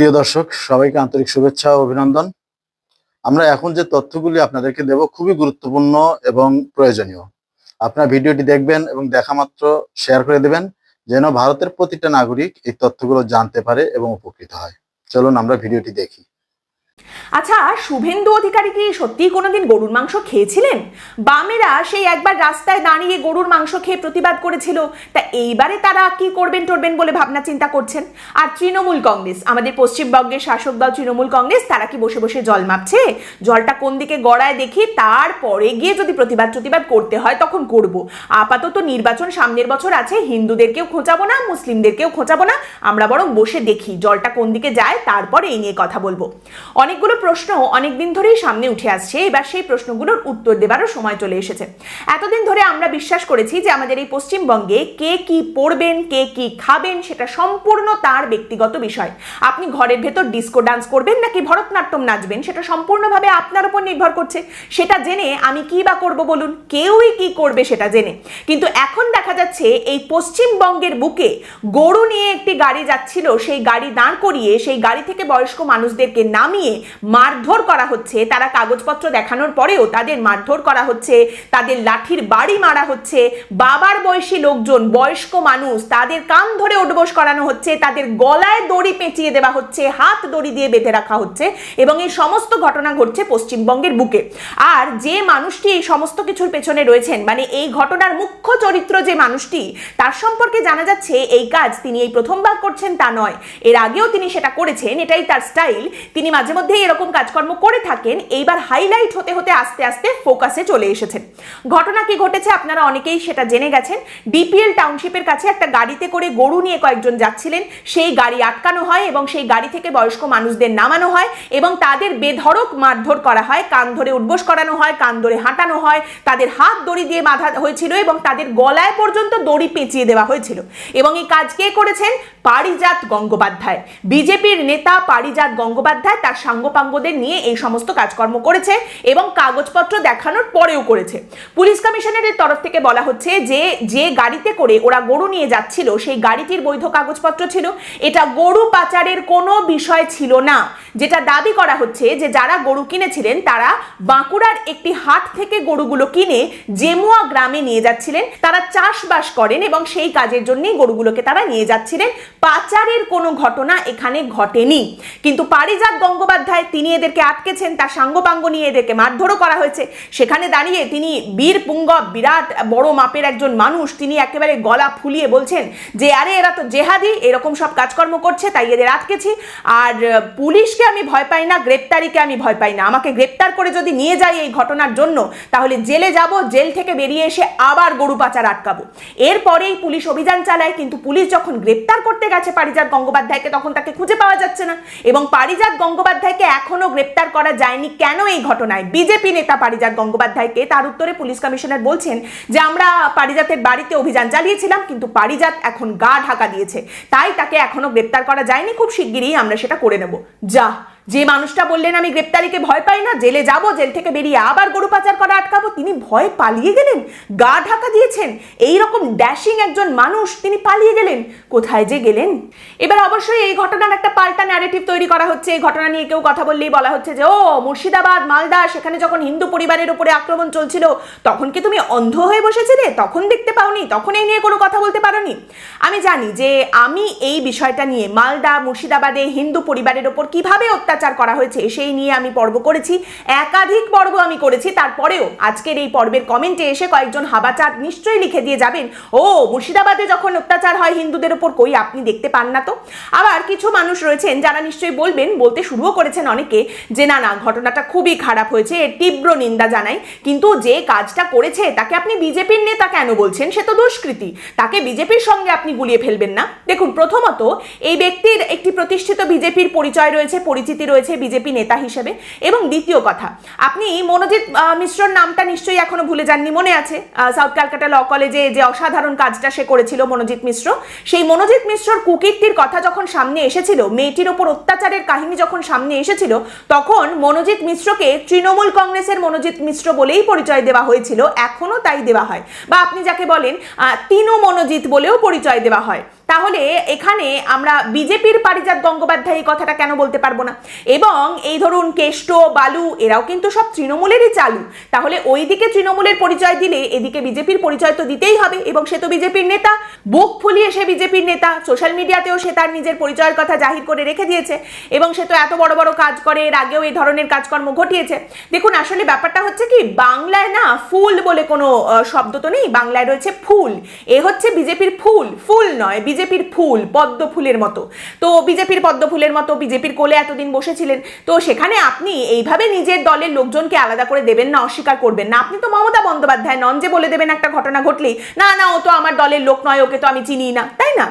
প্রিয় দর্শক, সবাইকে আন্তরিক শুভেচ্ছা ও অভিনন্দন। আমরা এখন যে তথ্যগুলি আপনাদেরকে দেব খুবই গুরুত্বপূর্ণ এবং প্রয়োজনীয়। আপনার ভিডিওটি দেখবেন এবং দেখা মাত্র শেয়ার করে দেবেন, যেন ভারতের প্রতিটা নাগরিক এই তথ্যগুলো জানতে পারে এবং উপকৃত হয়। চলুন আমরা ভিডিওটি দেখি। আচ্ছা শুভেন্দু অধিকারী কি সত্যিই কোনোদিন গরুর মাংস খেয়েছিলেন? বামেরা সেই একবার রাস্তায় দাঁড়িয়ে গরুর মাংস খেয়ে প্রতিবাদ করেছিল। তা এইবারে তারা কি করবেন টরবেন বলে ভাবনা চিন্তা করছেন? আর তৃণমূল কংগ্রেস, আমাদের পশ্চিমবঙ্গের শাসক দল তৃণমূল কংগ্রেস, তারা কি বসে বসে জল মাপছে? জলটা কোন দিকে গড়ায় দেখি, তারপরে গিয়ে যদি প্রতিবাদ প্রতিবাদ করতে হয় তখন করব। আপাতত নির্বাচন সামনের বছর আছে, হিন্দুদেরকেও খোঁচাবো না, মুসলিমদেরকেও খোঁচাবো না, আমরা বরং বসে দেখি জলটা কোন দিকে যায়, তারপরে এই নিয়ে কথা বলব। অনেকগুলো প্রশ্ন অনেক দিন ধরেই সামনে উঠে আসছে। এবার সেই প্রশ্নগুলোর উত্তর দেবারও সময় চলে এসেছে। এতদিন ধরে আমরা বিশ্বাস করেছি যে আমাদের এই পশ্চিমবঙ্গে কে কি পড়বেন, কে কি খাবেন সেটা সম্পূর্ণ তার ব্যক্তিগত বিষয়। আপনি ঘরের ভেতর ডিস্কো ডান্স করবেন নাকি ভরতনাট্যম নাচবেন সেটা সম্পূর্ণভাবে আপনার উপর নির্ভর করছে। সেটা জেনে আমি কি বা করব বলুন? কেউই কি করবে সেটা জেনে। কিন্তু এখন দেখা যাচ্ছে এই পশ্চিমবঙ্গের বুকে গরু নিয়ে একটি গাড়ি যাচ্ছিল। সেই গাড়ি দাঁড় করিয়ে সেই গাড়ি থেকে বয়স্ক মানুষদেরকে নামিয়ে মারধর করা হচ্ছে, তারা কাগজপত্র দেখানোর পরেও তাদের মারধর করা হচ্ছে, তাদের লাঠির বাড়ি মারা হচ্ছে, বাবার বয়সী লোকজন, বয়স্ক মানুষ, তাদের কান ধরে উঠবোস করানো হচ্ছে, তাদের গলায় দড়ি পেঁচিয়ে দেওয়া হচ্ছে, হাত দড়ি দিয়ে বেঁধে রাখা হচ্ছে এবং এই সমস্ত ঘটনা ঘটছে পশ্চিমবঙ্গের বুকে। আর যে মানুষটি এই সমস্ত কিছুর পেছনে রয়েছেন মানে এই ঘটনার মুখ্য চরিত্র যে মানুষটি, তার সম্পর্কে জানা যাচ্ছে এই কাজ তিনি এই প্রথমবার করছেন তা নয়। এর আগেও তিনি সেটা করেছেন, এটাই তার স্টাইল। তিনি মাঝে মধ্যেই এরকম কাজকর্ম করে থাকেন, এইবার হাইলাইট হতে হতে আস্তে আস্তে ফোকাসে চলে এসেছেন। ঘটনা কি ঘটেছে আপনারা অনেকেই সেটা জেনে গেছেন। ডিপিএল টাউনশিপের কাছে একটা গাড়িতে করে গরু নিয়ে কয়েকজন যাচ্ছিলেন। সেই গাড়ি আটকানো হয় এবং সেই গাড়ি থেকে বয়স্ক মানুষদের নামানো হয় এবং তাদের বেধড়ক মারধর করা হয়, কান ধরে উঠবোস করানো হয়, কান ধরে হাঁটানো হয়, তাদের হাত দড়ি দিয়ে বাঁধা হয়েছিল এবং তাদের গলায় পর্যন্ত দড়ি পেঁচিয়ে দেওয়া হয়েছিল। এবং এই কাজ কে করেছেন? পারিজাত গঙ্গোপাধ্যায়। বিজেপির নেতা পারিজাত গঙ্গোপাধ্যায় তার সাঙ্গপাঙ্গদের নিয়ে এই সমস্ত কাজকর্ম করেছে এবং কাগজপত্র দেখানোর পরেও করেছে। পুলিশ কমিশনারের তরফ থেকে বলা হচ্ছে যে যে গাড়িতে করে ওরা গরু নিয়ে যাচ্ছিল, সেই গাড়িটির বৈধ কাগজপত্র ছিল। এটা গরু পাচারের কোনো বিষয় ছিল না। যেটা দাবি করা হচ্ছে যে, যারা গরু কিনেছিলেন, তারা বাঁকুড়ার একটি হাট থেকে গরুগুলো কিনে জেমুয়া গ্রামে নিয়ে যাচ্ছিলেন। তারা চাষবাস করেন এবং সেই কাজের জন্যই গরুগুলোকে তারা নিয়ে যাচ্ছিলেন। পাচারের কোনো ঘটনা এখানে ঘটেনি। কিন্তু পারিজাত গঙ্গোপাধ্যায় তিনি এদেরকে আটকেছেন, তার সাঙ্গপাঙ্গ নিয়ে এদেরকে মারধরও করা হয়েছে। সেখানে দাঁড়িয়ে তিনি বীর পুঙ্গব বিরাট, বড় মাপের একজন মানুষ, তিনি একেবারে গলা ফুলিয়ে বলছেন যে, আরে, এরা তো জেহাদি, এরকম সব কাজকর্ম করছে, তাই এদের আটকেছি। আর পুলিশকে আমি ভয় পাই না, গ্রেপ্তারিকে আমি ভয় পাই না। আমাকে গ্রেপ্তার করে যদি নিয়ে যায় এই ঘটনার জন্য, তাহলে জেলে যাব, জেল থেকে বেরিয়ে এসে আবার গরু পাচার আটকাবো। এরপরেই পুলিশ অভিযান চালায়, কিন্তু পুলিশ যখন গ্রেপ্তার করতে গেছে পারিজাত গঙ্গোপাধ্যায়কে, তখন তাকে খুঁজে পাওয়া যাচ্ছে না। এবং পারিজাত গঙ্গোপাধ্যায়কে এখনও গ্রেপ্তার করা যায়নি। কেন এই ঘটনায়? বিজেপি নেতা পারিজাত গঙ্গোপাধ্যায়কে তার উত্তরে পুলিশ কমিশনার বলছেন যে, আমরা পারিজাতের বাড়িতে অভিযান চালিয়েছিলাম, কিন্তু পারিজাত এখন গা ঢাকা দিয়েছে। তাই তাকে এখনও গ্রেপ্তার করা যায়নি। খুব শিগগিরই আমরা সেটা করে নেব। যা যে মানুষটা বললেন, আমি গ্রেপ্তারিকে ভয় পাই না, জেলে যাব, জেল থেকে বেরিয়ে আবার গরু পাচার করা আটকাবো। তিনি ভয় পালিয়ে গেলেন, গা ঢাকা দিয়েছেন। এই রকম ড্যাশিং একজন মানুষ তিনি পালিয়ে গেলেন। কোথায় যে গেলেন? এবার অবশ্যই এই ঘটনার একটা পাল্টা ন্যারেটিভ তৈরি করা হচ্ছে। এই ঘটনা নিয়ে কেউ কথা বললেই বলা হচ্ছে যে, ও, মুর্শিদাবাদ, মালদা, সেখানে যখন হিন্দু পরিবারের উপরে আক্রমণ চলছিল, তখন কি তুমি অন্ধ হয়ে বসেছিলে? তখন দেখতে পাওনি, তখন এই নিয়ে কোনো কথা বলতে পারোনি। আমি জানি যে আমি এই বিষয়টা নিয়ে মালদা, মুর্শিদাবাদে হিন্দু পরিবারের ওপর কীভাবে অত্যাচার করা হয়েছে, সেই নিয়ে আমি পর্ব করেছি। একাধিক পর্ব আমি করেছি, তারপরেও আজকের এই পর্বের কমেন্টে এসে কয়েকজন হাবাচার নিশ্চয়ই লিখে দিয়ে যাবেন, ও, মুর্শিদাবাদে যখন অত্যাচার হয় হিন্দুদের ওপর, কই আপনি দেখতে পান না তো? আবার কিছু মানুষ রয়েছেন যারা নিশ্চয়ই বলবেন, বলতে শুরুও করেছেন অনেকে যে, না না, ঘটনাটা খুবই খারাপ হয়েছে, এর তীব্র নিন্দা জানাই। কিন্তু যে কাজটা করেছে, তাকে আপনি বিজেপির নেতা কেন বলছেন? সে তো দুষ্কৃতি। তাকে বিজেপির সঙ্গে আপনি গুলিয়ে ফেলবেন না? দেখুন, প্রথমত এই ব্যক্তির একটি প্রতিষ্ঠিত বিজেপির পরিচয় রয়েছে, পরিচিতি রয়েছে বিজেপি নেতা হিসেবে। এবং দ্বিতীয় কথা, আপনি মনোজিৎ মিশ্রর নামটা নিশ্চয়ই এখনও ভুলে যাননি, মনে আছে? সাউথ ক্যালকাটা ল কলেজে যে অসাধারণ কাজটা সে করেছিল মনোজিৎ মিশ্র, সেই মনোজিৎ মিশ্রর কুকীর্তির কথা যখন সামনে এসেছিল, মেয়েটির ওপর অত্যাচারের কাহিনী যখন সামনে এসেছিল, তখন মনোজিৎ মিশ্রকে তৃণমূল কংগ্রেসের মনোজিৎ মিশ্র বলেই পরিচয় দেওয়া হয়েছিল এখনও তাই দেওয়া হয়। বা আপনি যাকে বলেন তিনু মনোজিৎ বলেও পরিচয় দেওয়া হয়। তাহলে এখানে আমরা বিজেপির পারিজাত গঙ্গোপাধ্যায় কথাটা কেন বলতে পারব না? এবং এই ধরুন কেষ্ট, বালু, এরাও কিন্তু সব তৃণমূলেরই চালু। তাহলে ওইদিকে তৃণমূলের পরিচয় দিলে এদিকে বিজেপির পরিচয় তো দিতেই হবে, এবং সে তো বিজেপির নেতা। বুক ফুলিয়ে সে বিজেপির নেতা, সোশ্যাল মিডিয়াতেও সে তার নিজের পরিচয়ের কথা জাহির করে রেখে দিয়েছে, এবং সে তো এত বড় বড় কাজ করে, এর আগেও এই ধরনের কাজকর্ম ঘটিয়েছে। দেখুন, আসলে ব্যাপারটা হচ্ছে কি, বাংলায় না ফুল বলে কোনো শব্দ তো নেই, বাংলায় রয়েছে ফুল। এ হচ্ছে বিজেপির ফুল ফুল নয় বিজেপির ফুল, পদ্ম ফুলের মতো। তো বিজেপির পদ্ম ফুলের মতো বিজেপির কোলে এতদিন বসেছিলেন। তো সেখানে আপনি এইভাবে নিজের দলের লোকজনকে আলাদা করে দেবেন না, অস্বীকার করবেন না। আপনি তো মমতা বন্দ্যোপাধ্যায় নন যে বলে দেবেন একটা ঘটনা ঘটলেই, না না, ও তো আমার দলের লোক নয়, ওকে তো আমি চিনি না। তাই না?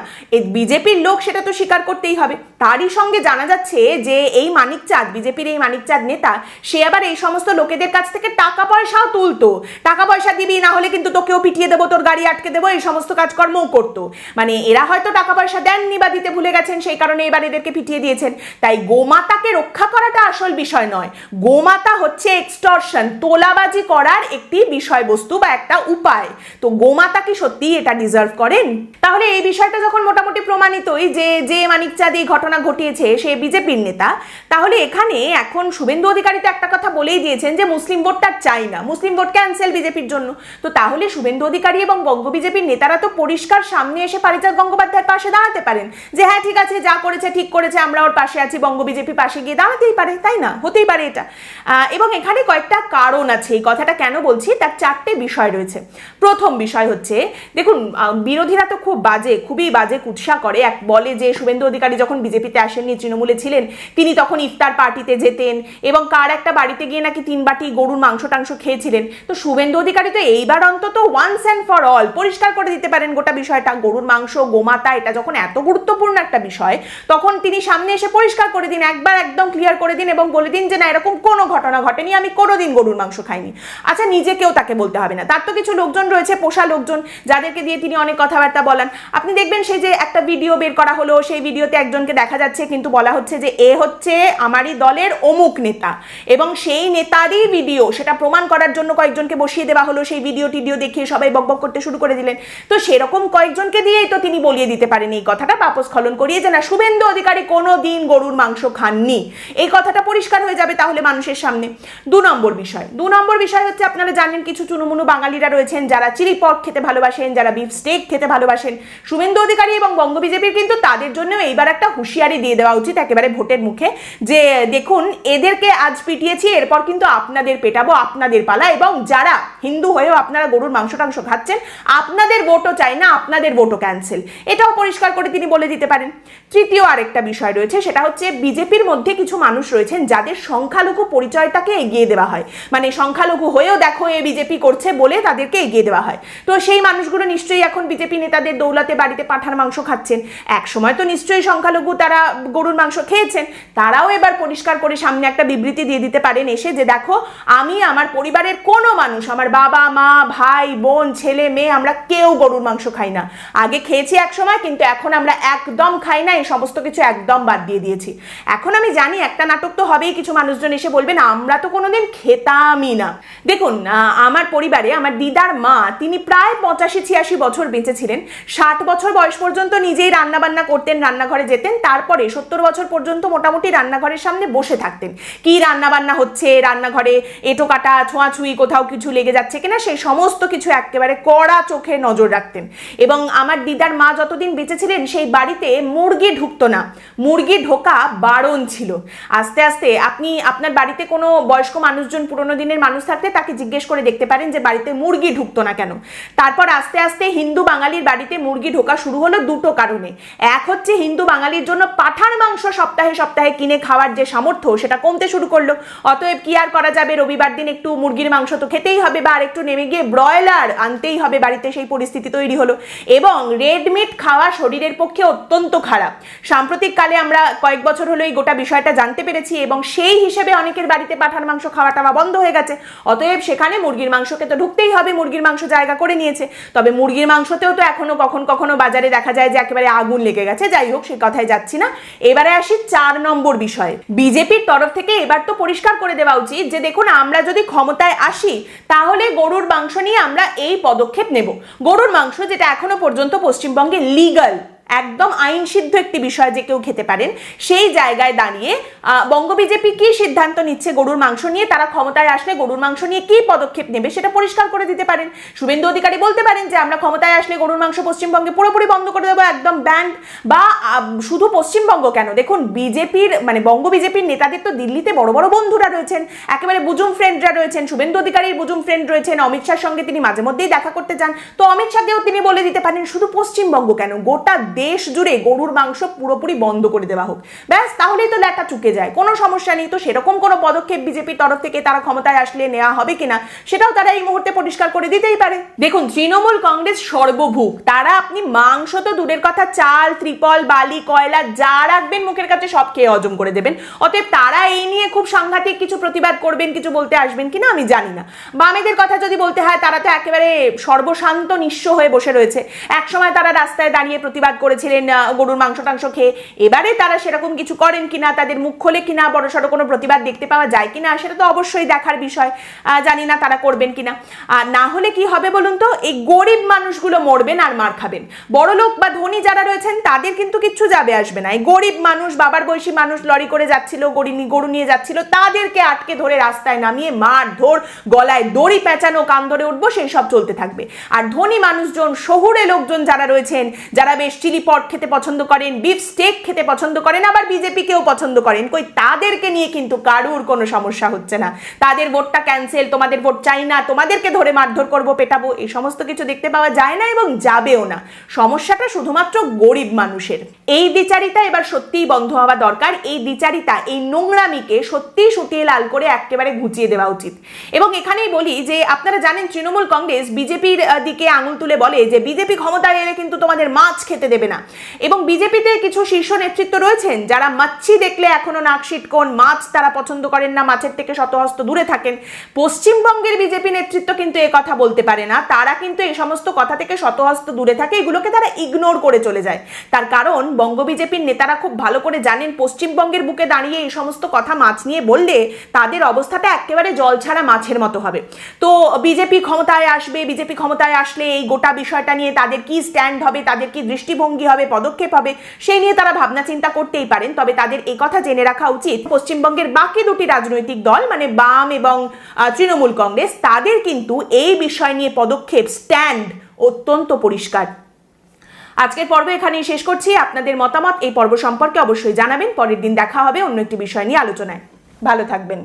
বিজেপির লোক সেটা তো স্বীকার করতেই হবে। তারই সঙ্গে জানা যাচ্ছে যে এই মানিক চাঁদ বিজেপির এই মানিক চাঁদ নেতা, সে আবার এই সমস্ত লোকেদের কাছ থেকে টাকা পয়সাও তুলতো। টাকা পয়সা দিবি, না হলে কিন্তু তোকেও পিটিয়ে দেবো, তোর গাড়ি আটকে দেবো, এই সমস্ত কাজকর্মও করতো। মানে এরা হয়তো টাকা পয়সা দেননি বা দিতে ভুলে গেছেন, সেই কারণে এবার এদেরকে পিটিয়ে দিয়েছেন। তাই গোমাতাকে রক্ষা করাটা আসল বিষয় নয়। গোমাতা হচ্ছে এক্সটর্শন তোলাবাজি করার একটি বিষয়বস্তু বা একটা উপায়। তো গোমাতা কি সত্যি এটা ডিজার্ভ করেন? তাহলে এই বিষয়টা যখন মোটামুটি প্রমাণিতই যে যে মানিক চাঁদ এই ঘটনা ঘটিয়েছে সে বিজেপির নেতা, তাহলে এখানে এখন শুভেন্দু অধিকারী তো একটা কথা বলেই দিয়েছেন যে মুসলিম ভোটটা চাই না, মুসলিম ভোট ক্যান্সেল বিজেপির জন্য। তো তাহলে শুভেন্দু অধিকারী এবং বঙ্গ বিজেপির নেতারা তো পরিষ্কার সামনে এসে পারিজাত গঙ্গোপাধ্যায়ের পাশে দাঁড়াতে পারেন যে হ্যাঁ ঠিক আছে, যা করেছে ঠিক করেছে, আমরা ওর পাশে আছি, বঙ্গ বিজেপি পাশে গিয়ে দাঁড়াতেই পারে, তাই না? হতেই পারে এটা। এবং এখানে কয়েকটা কারণ আছে, এই কথাটা কেন বলছি? তার চারটে বিষয় রয়েছে। প্রথম বিষয় হচ্ছে, দেখুন বিরোধীরা তো খুব বাজে, খুবই বাজে কুৎসা করে, এক বলে যে শুভেন্দু অধিকারী যখন বিজেপিতে আসেননি, তৃণমূলে ছিলেন। তিনি তখন ইফতার পার্টিতে যেতেন এবং কার একটা বাড়িতে গিয়ে নাকি তিন বাটি গরুর মাংস টাংস খেয়েছিলেন। তো শুভেন্দু অধিকারী তো এইবার অন্তত ওয়ান্স অ্যান্ড ফর অল পরিষ্কার করে দিতে পারেন গোটা বিষয়টা। গরুর মাংস, গোমাতা, এটা যখন এত গুরুত্বপূর্ণ একটা বিষয়, তখন তিনি সামনে এসে পরিষ্কার করে দিন, একবার একদম ক্লিয়ার করে দিন এবং বলে দিন যে, না, এরকম কোনো ঘটনা ঘটেনি, আমি কোনোদিন গরুর মাংস খাইনি। আচ্ছা নিজেকেও তাকে বলতে হবে না। তার তো কিছু লোকজন রয়েছে, পোষা লোকজন, যাদেরকে দিয়ে তিনি অনেক কথাবার্তা বলান। আপনি দেখবেন সেই যে একটা ভিডিও বের করা হলো, সেই ভিডিওতে একজনকে দেখা যাচ্ছে, কিন্তু বলা হচ্ছে যে এ হচ্ছে আমারই দলের অমুক নেতা। এবং সেই নেতারই ভিডিও, সেটা প্রমাণ করার জন্য কয়েকজনকে বসিয়ে দেওয়া হলো, সেই ভিডিও টিডিও দেখিয়ে সবাই বকবক করতে শুরু করে দিলেন। তো সেরকম কয়েকজনকে দিয়েই তো তিনি বলিয়ে দিতে পারেন এই কথাটা পাপস খলন করিয়ে যে না, শুভেন্দু অধিকারী কোনো দিন গরুর মাংস খাননি। এই কথাটা পরিষ্কার হয়ে যাবে তাহলে মানুষের সামনে। দু নম্বর বিষয়। দু নম্বর বিষয় হচ্ছে, আপনারা জানেন কিছু চুনুমুনু বাঙালিরা রয়েছেন, যারা চিলি পর্ক খেতে ভালোবাসেন, যারা বিফ স্টেক খেতে ভালোবাসেন। শুভেন্দু অধিকারী এবং বঙ্গ বিজেপির কিন্তু তাদের জন্য এইবার একটা হুঁশিয়ারি দিয়ে দেওয়া উচিত একেবারে ভোটের মুখে যে, দেখুন, এদেরকে আজ পিটিয়েছি, এরপর কিন্তু আপনাদের পেটাবো, আপনাদের পালা এবং যারা হিন্দু হয়েও আপনারা গরুর মাংস টাংস খাচ্ছেন, আপনাদের ভোটও চাই না, আপনাদের ভোটও ক্যান্সেল এটাও পরিষ্কার করে তিনি বলে দিতে পারেন। তৃতীয় আরেকটা বিষয় রয়েছে, সেটা হচ্ছে বিজেপির মধ্যে কিছু মানুষ রয়েছেন যাদের সংখ্যালঘু পরিচয়টাকে এগিয়ে দেওয়া হয়। মানে সংখ্যালঘু হয়েও দেখো এ বিজেপি করছে বলে তাদেরকে এগিয়ে দেওয়া হয়। তো সেই মানুষগুলো নিশ্চয়ই এখন বিজেপি নেতাদের দৌলাতে, বাড়িতে পাঠার মাংস খাচ্ছেন। এক সময় তো নিশ্চয়ই সংখ্যালঘু তারা গরুর মাংস খেয়েছেন, তারাও এবার পরিষ্কার করে সামনে একটা বিবৃতি দিয়ে দিতে পারেন এসে যে দেখো, আমি আমার পরিবারের কোনো মানুষ, আমার বাবা, মা, ভাই, বোন, ছেলে, মেয়ে, আমরা কেউ গরুর মাংস খাই না। আগে খেয়েছি এক সময়, কিন্তু এখন আমরা একদম খাই না, এই সমস্ত কিছু একদম বাদ দিয়ে দিয়েছি। এখন আমি জানি একটা নাটক তো হবেই, কিছু মানুষজন এসে বলবেন, আমরা তো কোনোদিন খেতামই না। দেখুন আমার পরিবারে আমার দিদার মা, তিনি প্রায় পঁচাশি, ছিয়াশি বছর বেঁচে ছিলেন। ষাট বছর বয়স পর্যন্ত নিজেই রান্না বান্না করতেন, রান্নাঘরে যেতেন তারপরে সত্তর বছর পর্যন্ত মোটামুটি রান্নাঘরের সামনে বসে থাকতেন। কি রান্না বান্না হচ্ছে, রান্নাঘরে এটো কাটা, ছোঁয়াছুঁই কোথাও কিছু লেগে যাচ্ছে কিনা, সেই সমস্ত কিছু একেবারে কড়া চোখে নজর রাখতেন। এবং আমার দিদার মা যতদিন বেঁচে ছিলেন, সেই বাড়িতে মুরগি ঢুকতো না। মুরগি ঢোকা বারণ ছিল। আস্তে আস্তে আপনি, আপনার বাড়িতে কোনো বয়স্ক মানুষজন, পুরোনো দিনের মানুষ থাকতে তাকে জিজ্ঞেস করে দেখতে পারেন যে বাড়িতে মুরগি ঢুকতো না কেন। তারপর আস্তে আস্তে হিন্দু বাঙালির বাড়িতে মুরগি ঢোকা শুরু হলো দুটো কারণে। এক হচ্ছে হিন্দু বাঙালির জন্য পাঠার মাংস সপ্তাহে সপ্তাহে কিনে খাওয়ার যে সামর্থ্য, সেটা কমতে শুরু করল। অতএব কি আর করা যাবে? রবিবার দিন একটু মুরগির মাংস তো খেতেই হবে বা আর একটু নেমে গিয়ে ব্রয়লার আনতেই হবে, বাড়িতে সেই পরিস্থিতি তৈরি হলো। এবং রেড মিট খাওয়া শরীরের পক্ষে অত্যন্ত খারাপ। সাম্প্রতিক কালে আমরা কয়েক বছর হলো এই গোটা বিষয়টা জানতে পেরেছি এবং সেই হিসেবে অনেকের বাড়িতে পাঠার মাংস খাওয়া টাওয়া বন্ধ হয়ে গেছে। অতএব সেখানে মুরগির মাংসকে তো ঢুকতেই হবে, মুরগির মাংস জায়গা করে নিয়েছে। তবে মুরগির মাংসতেও তো এখনও কখন কখনো বাজারে দেখা যায় যে একেবারে আগুন লেগে গেছে। যাই হোক, সে কথায় যাচ্ছি। না। এবারে আসি চার নম্বর বিষয়ে। বিজেপির তরফ থেকে এবার তো পরিষ্কার করে দেওয়া উচিত যে, দেখুন, আমরা যদি ক্ষমতায় আসি, তাহলে গরুর মাংস নিয়ে আমরা এই পদক্ষেপ নেব। গরুর মাংস যেটা এখনও পর্যন্ত পশ্চিমবঙ্গে লিগাল একদম আইন সিদ্ধ একটি বিষয় যে কেউ খেতে পারেন, সেই জায়গায় দাঁড়িয়ে বঙ্গ বিজেপি কি সিদ্ধান্ত নিচ্ছে গরুর মাংস নিয়ে? তারা ক্ষমতায় আসলে গরুর মাংস নিয়ে কি পদক্ষেপ নেবে সেটা পরিষ্কার করে দিতে পারেন। শুভেন্দু অধিকারী বলতে পারেন যে, আমরা ক্ষমতায় আসলে গরুর মাংস পশ্চিমবঙ্গে পুরোপুরি বন্ধ করে দেবো, একদম ব্যান্ড বা শুধু পশ্চিমবঙ্গ কেন? দেখুন, বিজেপির মানে বঙ্গ বিজেপির নেতাদের তো দিল্লিতে বড় বড় বন্ধুরা রয়েছেন, একেবারে বুজুম ফ্রেন্ডরা রয়েছেন, শুভেন্দু অধিকারীর বুজুম ফ্রেন্ড রয়েছেন, অমিত শাহর সঙ্গে তিনি মাঝে মধ্যেই দেখা করতে যান তো অমিত শাহকেও তিনি বলে দিতে পারেন, শুধু পশ্চিমবঙ্গ কেন? গোটা দেশ জুড়ে গরুর মাংস পুরোপুরি বন্ধ করে দেওয়া হোক। ব্যাস, তাহলেই তো লেটা চুকে যায়। কোনো সমস্যা নেই। তো সেরকম কোনো পদক্ষেপ বিজেপির তরফ থেকে তারা ক্ষমতায় আসলে নেওয়া হবে কিনা, সেটাও তারা এই মুহূর্তে পরিষ্কার করে দিতেই পারে। দেখুন, তৃণমূল কংগ্রেস সর্বভূক। তারা আপনি মাংস তো দূরের কথা, চাল, ত্রিপল, বালি, কয়লা যা রাখবেন, মুখের কাছে সব খেয়ে হজম করে দেবেন। অতএব তারা এই নিয়ে খুব সাংঘাতিক কিছু প্রতিবাদ করবেন, কিছু বলতে আসবেন কিনা আমি জানি না। বামেদের কথা যদি বলতে হয়, তারা তো একেবারে সর্বশান্ত, নিঃস্ব হয়ে বসে রয়েছে। একসময় তারা রাস্তায় দাঁড়িয়ে প্রতিবাদ করেছিলেন গরুর মাংস টাংস খেয়ে। এবারে তারা সেরকম কিছু করেন কিনা, তাদের মুখ খোলে কিনা বড় সড়ো কোনো প্রতিবাদ দেখতে পাওয়া যায় কিনা, সেটা তো অবশ্যই দেখার বিষয়। জানি না তারা করবেন কিনা। আর না হলে কি হবে বলুন তো? এই গরিব মানুষগুলো মরবেন আর মার খাবেন। বড় লোক বা ধনী যারা রয়েছেন, তাদের কিন্তু কিচ্ছু যাবে আসবে না। এই গরিব মানুষ, বাবার বয়সী মানুষ লরি করে যাচ্ছিল, গরু গরু নিয়ে যাচ্ছিল, তাদেরকে আটকে ধরে রাস্তায় নামিয়ে মার ধর গলায় দড়ি পেঁচানো, কান ধরে উঠবো, সেই সব চলতে থাকবে। আর ধনী মানুষজন, শহুরে লোকজন যারা রয়েছেন, যারা বেশ চিলি পট খেতে পছন্দ করেন বিফ স্টেক খেতে পছন্দ করেন, আবার বিজেপিকেও পছন্দ করেন। কই, তাদেরকে নিয়ে কিন্তু কারুর কোনো সমস্যা হচ্ছে না। তাদের ভোটটা ক্যান্সেল তোমাদের ভোট চাই না, তোমাদেরকে ধরে মারধর করব, পেটাবো, এই সমস্ত কিছু দেখতে পাওয়া যায় না এবং যাবেও না। সমস্যাটা শুধুমাত্র গরিব মানুষের। এই বিচারিতা এবার সত্যিই বন্ধ হওয়া দরকার। এই বিচারিতা, এই নোংরামিকে সত্যিই সুটিয়ে লাল করে একেবারে ঘুচিয়ে দেওয়া উচিত। এবং এখানেই বলি যে, আপনারা জানেন তৃণমূল কংগ্রেস বিজেপির দিকে আঙুল তুলে বলে যে, বিজেপি ক্ষমতায় এলে কিন্তু তোমাদের মাছ খেতে দেবে না। এবং বিজেপিতে কিছু শীর্ষ নেতৃত্ব রয়েছেন যারা মাছি দেখলে এখনও নাক সিটকোন মাছ তারা পছন্দ করেন না, মাছের থেকে শতহস্ত দূরে থাকেন। পশ্চিমবঙ্গের বিজেপি নেতৃত্ব কিন্তু এ কথা বলতে পারে না। তারা কিন্তু এই সমস্ত কথা থেকে শতহস্ত দূরে থাকে, এগুলোকে তারা ইগনোর করে চলে যায়। তার কারণ, বঙ্গ বিজেপির নেতারা খুব ভালো করে জানেন, পশ্চিমবঙ্গের বুকে দাঁড়িয়ে এই সমস্ত কথা মাছ নিয়ে বললে তাদের অবস্থাটা একেবারে জল ছাড়া মাছের মতো হবে। তো বিজেপি ক্ষমতায় আসবে, বিজেপি ক্ষমতায় আসলে এই গোটা বিষয়টা নিয়ে তাদের কি স্ট্যান্ড হবে, তাদের কি দৃষ্টিভঙ্গি হবে, পদক্ষেপ হবে, সেই নিয়ে তারা ভাবনা চিন্তা করতেই পারেন। তবে তাদের কথা জেনে রাখা উচিত, পশ্চিমবঙ্গের বাকি দুটি রাজনৈতিক দল মানে বাম এবং তৃণমূল কংগ্রেস, তাদের কিন্তু এই বিষয় নিয়ে পদক্ষেপ স্ট্যান্ড অত্যন্ত পরিষ্কার। আজকের পর্ব এখানেই শেষ করছি। আপনাদের মতামত এই পর্ব সম্পর্কে অবশ্যই জানাবেন। পরের দিন দেখা হবে অন্য একটি বিষয় নিয়ে আলোচনায়। ভালো থাকবেন।